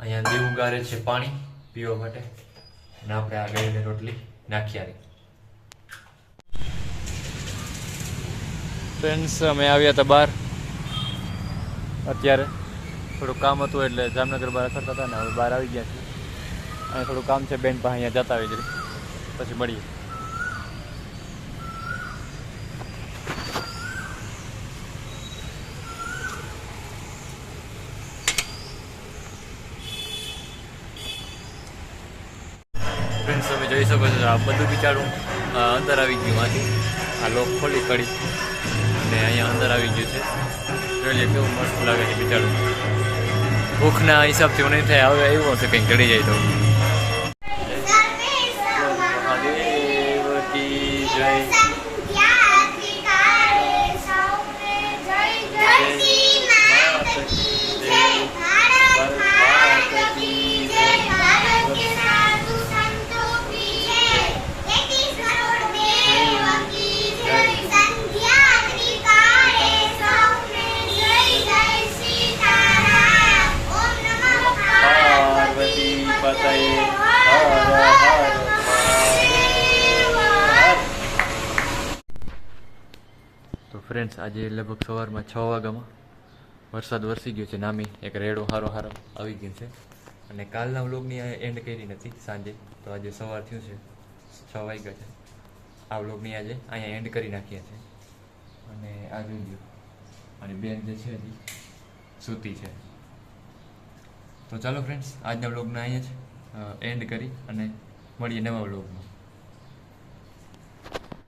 અહીંયા દેવું ગારે છે પાણી પીવા માટે. અને આપણે આ ગળીને રોટલી નાખી ફ્રેન્ડ્સ અમે આવ્યા હતા બહાર. અત્યારે થોડું કામ હતું એટલે જામનગર બહાર કરતા હતા ને હવે બહાર આવી ગયા છીએ. અને થોડું કામ છે, બેન પાસે અહીંયા જતા આવી જરી પછી મળીએ. ફ્રેન્ડ્સ, તમે જોઈ શકો છો, આ બધું બિચારું અંદર આવી ગયું માંથી આ લોક ખોલી કડી અને અહીંયા અંદર આવી ગયું છે. જોઈએ કેવું મસ્ત લાગે છે બિચારું. ભૂખના હિસાબથી મને થાય, હવે એવું હશે કંઈક ચડી જાય તો. તો ફ્રેન્ડ્સ આજે લગભગ સવારમાં છ વાગ્યામાં વરસાદ વરસી ગયો છે. નામી એક રેડો હારો હારો આવી ગયો છે. અને કાલના વ્લોગની એન્ડ કરી નથી, સાંજે. તો આજે સવાર થયું છે, છ વાગ્યા છે. આ વ્લોગની આજે અહીંયા એન્ડ કરી નાખ્યા છે અને આ જોઈ અને બેન જે છે હજી, સૂતી છે. તો ચાલો ફ્રેન્ડ્સ આજના વ્લોગના અહીંયા જ એન્ડ કરી અને મળીએ નવા વ્લોગમાં